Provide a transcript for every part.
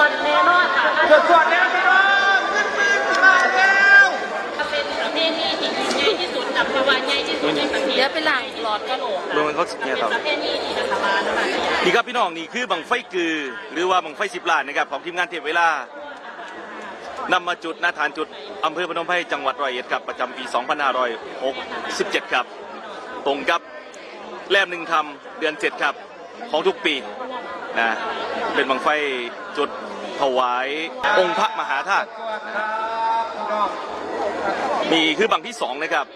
อนแน่นอนค่ะเกือบก่อนแนพี่น้องขึ้นมือมาแล้วเป็นประเภทที่ที่ใหญ่ที่สุดนับว่าใหญ่ที่สุดในประเทศเดี๋ยวไปล้งหลอดกระโหลกค่ะนเขาเนี่ป็นประเภทที่ที่นะคะนี่ครับพี่น้องนี่คือบังไฟกือ หรือว่าบังไฟสิบล้านนะครับของทีมงานเทพเวลานำมาจุดหน้าฐานจุดอำเภอพนมไพรจังหวัดร้อยเอ็ดครับประจำปี 2567 ครับ ตรงกับแรมหนึ่งทำเดือน 7 ครับ ของทุกปีนะเป็นบังไฟ จุดถวายองค์พระมหาธาตุมีคือบังที่สองนะครับ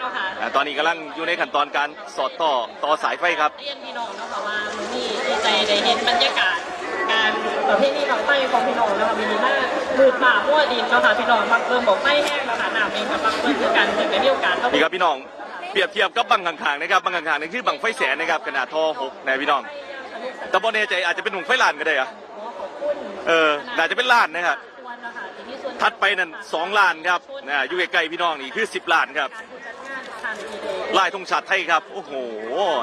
เนาะค่ะอ่าตอนนี้กำลังอยู่ในขั้นตอนการสอดต่อต่อสายไฟครับเรียนพี่น้องเนาะค่ะว่ามื้อนี้ดีใจได้เห็นบรรยากาศการประเภทนี้ของไฟของพี่น้องเนาะค่ะมีดีมากมืดป่ามั่วดินเนาะค่ะพี่น้องมักเริ่มบอกไฟแห้งแล้วค่ะน้ำเองกับมักเริ่มคือกันถึงได้มีโอกาสเข้าไปนี่ครับพี่น้องเปรียบเทียบกับบังข้างๆนะครับบังข้างๆนี่คือบังไฟแสนนะครับขนาดท่อหกนะพี่น้องแต่บอแน่ใจอาจจะเป็นหนุ่มไฟล้านก็ได้อะ ขอขอบคุณ เออน่า จะเป็นล้านนะครับส่วนนะคะที่มีส่วนถัดไปนั่นสองล้านครับนะอยู่ใกล้ๆพี่น้องนี่คือสิบล้านครับการผู้จัดงานทางทีเดย์ลายธงชาติไทยครับ โอ้โห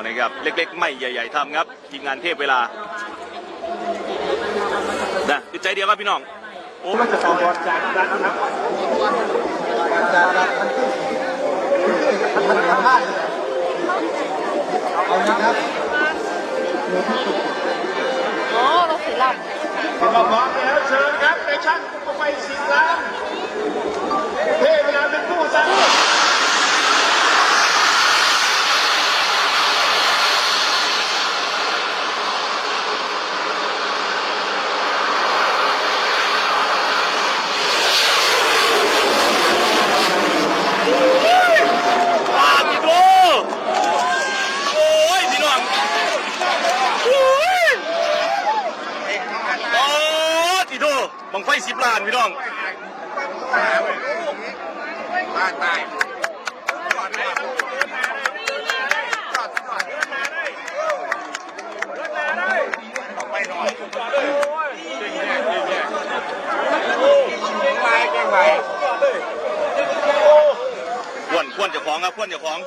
นะครับเล็กๆ ไม่ใหญ่ ๆทำครับทีมงานเทพเวลานะจิตใจเดียวครับพี่น้องโอ้มันจะต่อบอลจากด้านนะครับจากด้านมันมันพลาดเอานะครับโอ้รถสีลเห็นมา พร้อมแล้วเชิญครับในช่างกุ๊กไฟสิบล้านเทพยานเป็นผู้สร้าง ปาติโดโอ้ยพี่น้องโอ้ยโอ้ติโด บังไฟสิบล้านพี่น้องตายตายควรควรจะของครับควรเจะของ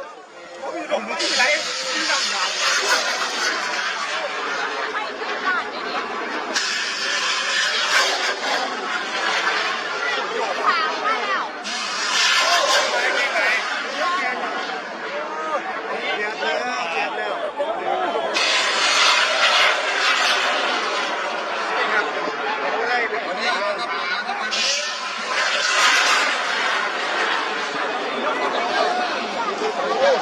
นี่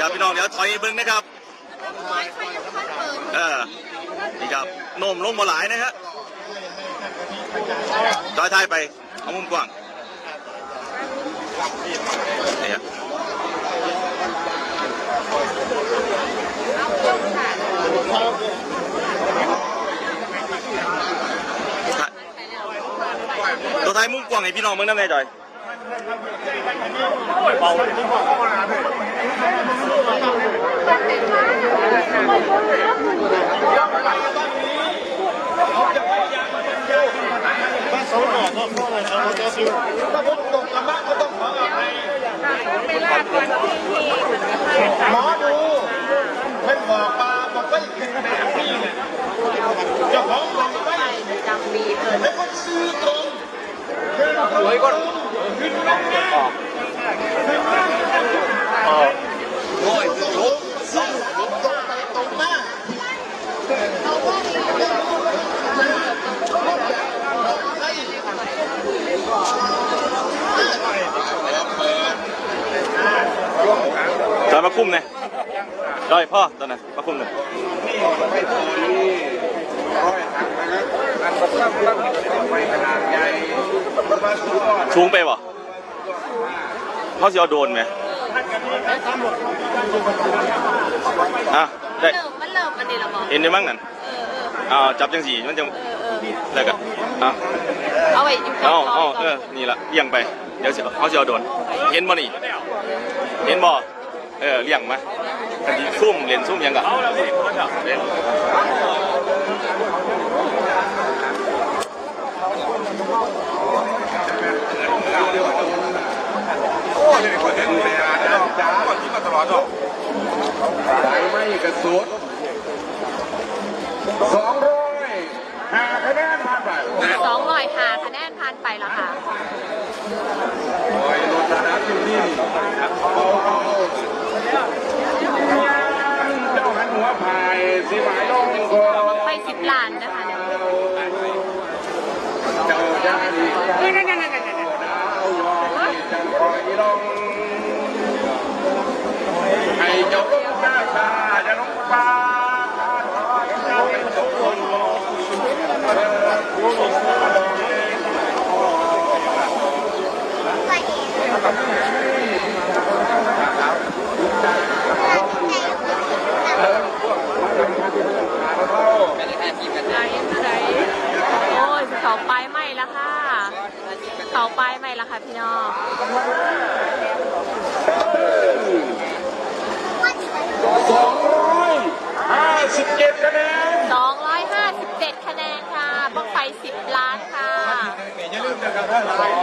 ครับพี่น้องเดี๋ยวถอยเบิ้งนะครับ เออ นี่ครับโน้มลงมาหลายนะฮะจอยท้ายไป เอามุมกว้างนี่ฮะ ตัวท้ายมุมกว้างให้พี่น้องเบิ้งได้ไหมจอยถ้าเขาหลอกก็เพราะอะไรเขาจะซื้อถ้าผมตกกระบะก็ต้องขออภัยหมอดูเพิ่นบอกมาบอกว่าขึ้นแบบนี้เนี่ยเจ้าของบอกว่าำจำมีเพิ่น แล้วก็ซื้อตรง ขึ้นตรงขึ้นมาขึ้มาโอ้ยลุกซื้อตรงไปตรงมาเอาว่าใช่จอยมาคุ้มเลยจอยพ่อตอนนั้นมาคุ้มเลย สูงไปบ่เขาจะเอาโดนไหมอะได้เริ่มมันเริ่มอันนี้และบ่เห็นได้มั้งนั่นเออเอออ้าวจับจังสีมันจะเออเออแล้วก็อะเอาไว้อยู่เอาเอาเออนี่ละเลี้ยงไปเดี๋ยวสิเขาจะเอาโดน เห็นบ่นี่ เห็นบ่เออเลี้ยงมาอันนี้ซุ่มเล่นซุ่มยังก่ อนเล่นไม่กระสุนสองร้อยห้าคะแนนผ่านไปสองร้อยหาคะแนนผ่านไปแล้วค่ะโอ้ยรถสนามอยู่นี่เอาเอาเจ้าหันหัวพายสีหมายลงก็ไปสิบล้านนะคะ เนี่ยเจ้าย่าดีดาวลอยจันคอยลงให้เจ้าลงหน้าชาจะลงฟ้าเจ้าเป็นทุกคนเข้า ไหนไหนโอ้ยเสาปลายไหมแล้วค่ะเสาปลายไหมแล้ว ค่ะพี่น้องสองร้อยห้าสิบเจ็ดคะแนน257คะแนนค่ะบ้างไฟ10ล้านค่ะอย่าลืมนะครับท่านสอง